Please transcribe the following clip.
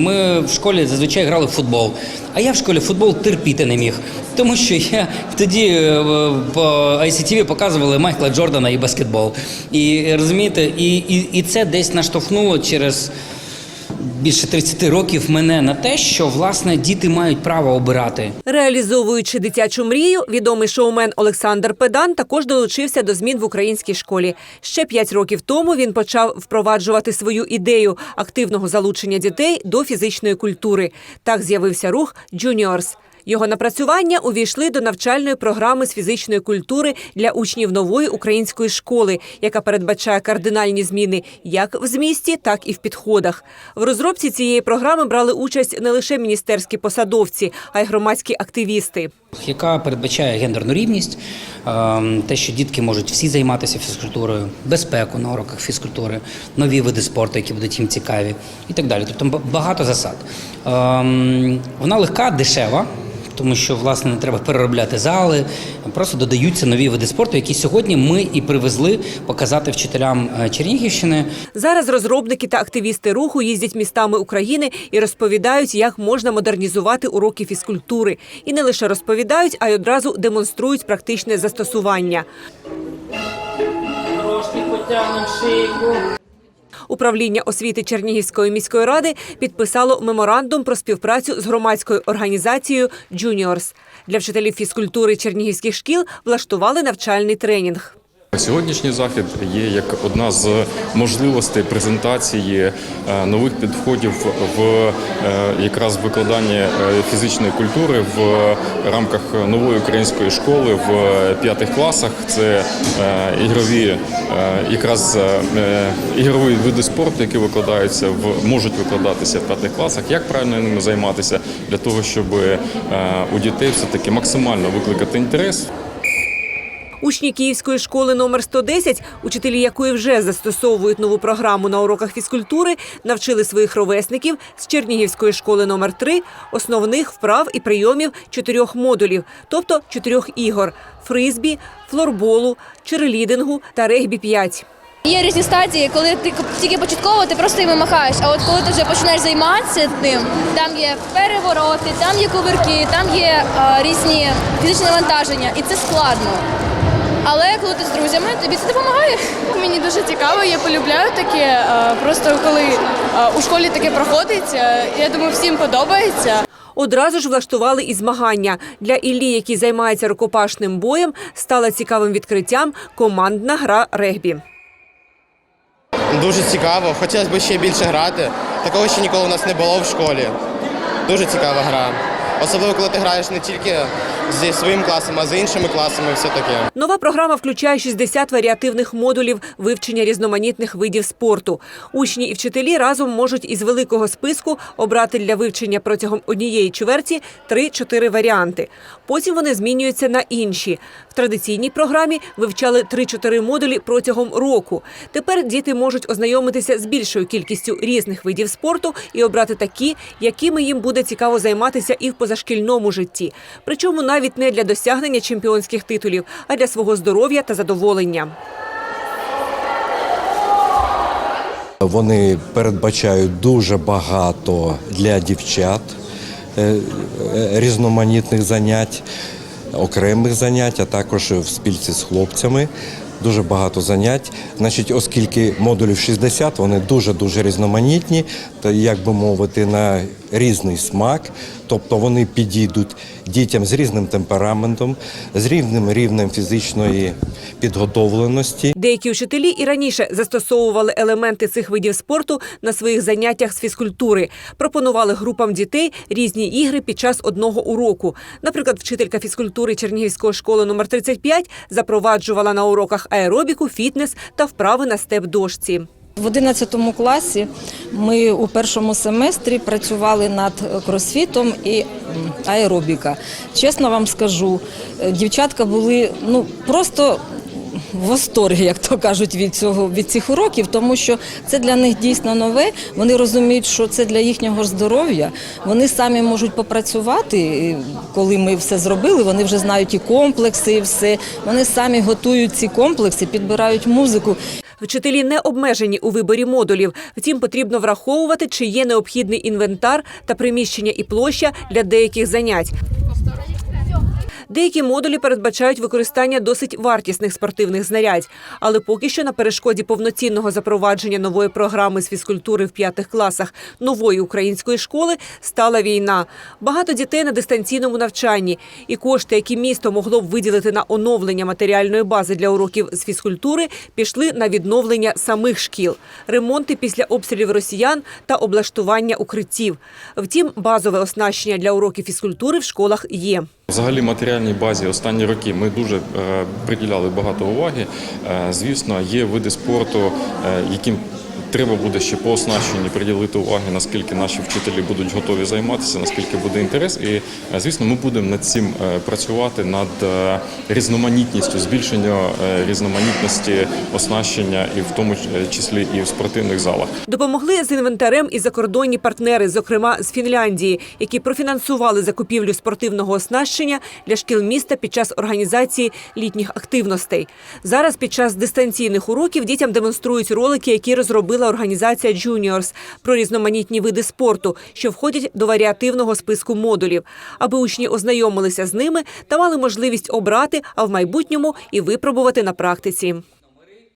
Ми в школі зазвичай грали в футбол, а я в школі футбол терпіти не міг, тому що я тоді е, по ICTV показували Майкла Джордана і баскетбол. І розумієте, і, і, і це десь наштовхнуло через більше 30 років мене на те, що власне діти мають право обирати. Реалізовуючи дитячу мрію, відомий шоумен Олександр Педан також долучився до змін в українській школі. Ще п'ять років тому він почав впроваджувати свою ідею активного залучення дітей до фізичної культури. Так з'явився рух «Juniors». Його напрацювання увійшли до навчальної програми з фізичної культури для учнів нової української школи, яка передбачає кардинальні зміни як в змісті, так і в підходах. В розробці цієї програми брали участь не лише міністерські посадовці, а й громадські активісти. Яка передбачає гендерну рівність, ем, те, що дітки можуть всі займатися фізкультурою, безпеку на уроках фізкультури, нові види спорту, які будуть їм цікаві, і так далі. Тобто багато засад. Ем, Вона легка, дешева. Тому що власне не треба переробляти зали, просто додаються нові види спорту, які сьогодні ми і привезли показати вчителям е, Чернігівщини. Зараз розробники та активісти руху їздять містами України і розповідають, як можна модернізувати уроки фізкультури. І не лише розповідають, а й одразу демонструють практичне застосування. Трошки потягнемо шийку. Управління освіти Чернігівської міської ради підписало меморандум про співпрацю з громадською організацією Джуніорс Для вчителів фізкультури чернігівських шкіл влаштували навчальний тренінг. Сьогоднішній захід є як одна з можливостей презентації е, нових підходів в е, якраз викладанні е, фізичної культури в рамках нової української школи в п'ятих класах. Це ігрові, якраз ігрові види спорту, які викладаються в можуть викладатися в п'ятих класах. Як правильно ними займатися для того, щоб у дітей все таки максимально викликати інтерес. Учні Київської школи номер 110, учителі якої вже застосовують нову програму на уроках фізкультури, навчили своїх ровесників з Чернігівської школи номер 3 основних вправ і прийомів чотирьох модулів, тобто чотирьох ігор: фризбі, флорболу, черлідингу та регбі 5 Є різні стадії, коли ти тільки початково ти просто їм махаєш. А от коли ти вже починаєш займатися ним, там є перевороти, там є кувирки, там є е, різні фізичні навантаження, і це складно. Але коли ти з друзями, тобі це допомагає. Мені дуже цікаво, я полюбляю таке. е, Просто коли е, у школі таке проходить, е, я думаю, всім подобається. Одразу ж влаштували і змагання. Для Іллі, який займається рукопашним боєм, стала цікавим відкриттям командна гра регбі. Дуже цікаво. Хотілося б ще більше грати. Такого ще ніколи у нас не було в школі. Дуже цікава гра. Особливо, коли ти граєш не тільки зі своїм класом, а з іншими класами все таке. Нова програма включає 60 варіативних модулів вивчення різноманітних видів спорту. Учні і вчителі разом можуть із великого списку обрати для вивчення протягом однієї чверті 3-4 варіанти. Потім вони змінюються на інші. В традиційній програмі вивчали 3-4 модулі протягом року. Тепер діти можуть ознайомитися з більшою кількістю різних видів спорту і обрати такі, якими їм буде цікаво займатися і в позашкільному житті. Причому навіть не для досягнення чемпіонських титулів, а для свого здоров'я та задоволення. Вони передбачають дуже багато для дівчат е, е, різноманітних занять, окремих занять, а також в спільці з хлопцями. Дуже багато занять. Значить, оскільки модулів 60, вони дуже дуже різноманітні, як би мовити, на різний смак. Тобто вони підійдуть дітям з різним темпераментом, з рівним рівнем фізичної підготовленості. Деякі вчителі і раніше застосовували елементи цих видів спорту на своїх заняттях з фізкультури. Пропонували групам дітей різні ігри під час одного уроку. Наприклад, вчителька фізкультури Чернігівської школи номер 35 запроваджувала на уроках аеробіку, фітнес та вправи на степ-дошці. В 11 класі ми у першому семестрі працювали над кросфітом і аеробіка. Чесно вам скажу, е, дівчатка були ну просто в восторгі, як то кажуть, від цього від цих уроків, тому що це для них дійсно нове. Вони розуміють, що це для їхнього здоров'я. Вони самі можуть попрацювати, коли ми все зробили. Вони вже знають і комплекси, і все. Вони самі готують ці комплекси, підбирають музику. Вчителі не обмежені у виборі модулів. Втім, потрібно враховувати, чи є необхідний інвентар та приміщення і площа для деяких занять. Деякі модулі передбачають використання досить вартісних спортивних знарядь, але поки що на перешкоді повноцінного запровадження нової програми з фізкультури в п'ятих класах нової української школи стала війна. Багато дітей на дистанційному навчанні, і кошти, які місто могло б виділити на оновлення матеріальної бази для уроків з фізкультури, пішли на відновлення самих шкіл, ремонти після обстрілів росіян та облаштування укриттів. Втім, базове оснащення для уроків фізкультури в школах є. Взагалі матеріальній базі останні роки ми дуже е, приділяли багато уваги. Е, звісно, є види спорту, е, яким треба буде ще по оснащенні приділити уваги, наскільки наші вчителі будуть готові займатися, наскільки буде інтерес. І е, звісно, ми будемо над цим е, працювати над е, різноманітністю, збільшення е, різноманітності оснащення, і в тому числі і в спортивних залах. Допомогли з інвентарем і закордонні партнери, зокрема з Фінляндії, які профінансували закупівлю спортивного оснащення для шкіл міста під час організації літніх активностей. Зараз під час дистанційних уроків дітям демонструють ролики, які розробила організація Juniors про різноманітні види спорту, що входять до варіативного списку модулів, аби учні ознайомилися з ними та мали можливість обрати, а в майбутньому і випробувати на практиці.